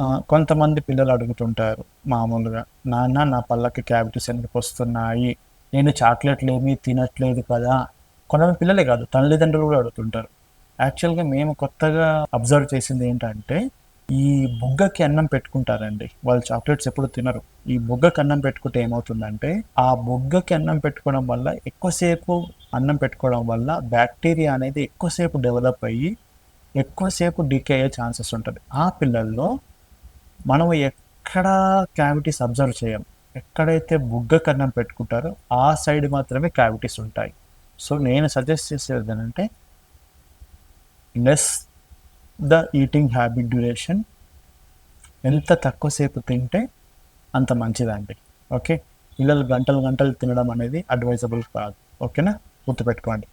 కొంతమంది పిల్లలు అడుగుతుంటారు మామూలుగా నాన్న నా పళ్ళకి క్యావిటీస్ ఎందుకు వస్తున్నాయి? నేను చాక్లెట్లు ఏమీ తినట్లేదు కదా. కొంతమంది పిల్లలే కాదు తల్లిదండ్రులు కూడా అడుగుతుంటారు. యాక్చువల్గా మేము కొత్తగా అబ్జర్వ్ చేసింది ఏంటంటే ఈ బుగ్గకి అన్నం పెట్టుకుంటారండి. వాళ్ళు చాక్లెట్స్ ఎప్పుడు తినరు. ఈ బుగ్గకి అన్నం పెట్టుకుంటే ఏమవుతుందంటే ఆ బుగ్గకి అన్నం పెట్టుకోవడం వల్ల ఎక్కువసేపు అన్నం పెట్టుకోవడం వల్ల బ్యాక్టీరియా అనేది ఎక్కువసేపు డెవలప్ అయ్యి ఎక్కువసేపు డీకే అయ్యే ఛాన్సెస్ ఉంటుంది. ఆ పిల్లల్లో మనం ఎక్కడ క్యావిటీస్ అబ్జర్వ్ చేయం. ఎక్కడైతే బుగ్గ కన్నం పెట్టుకుంటారో ఆ సైడ్ మాత్రమే క్యావిటీస్ ఉంటాయి. సో నేను సజెస్ట్ చేసేది ఏంటంటే less the eating habit duration ఎంత తక్కువసేపు తింటే అంత మంచిదండి. ఓకే? పిల్లలు గంటలు గంటలు తినడం అనేది అడ్వైజబుల్ కాదు. ఓకేనా? గుర్తుపెట్టుకోండి.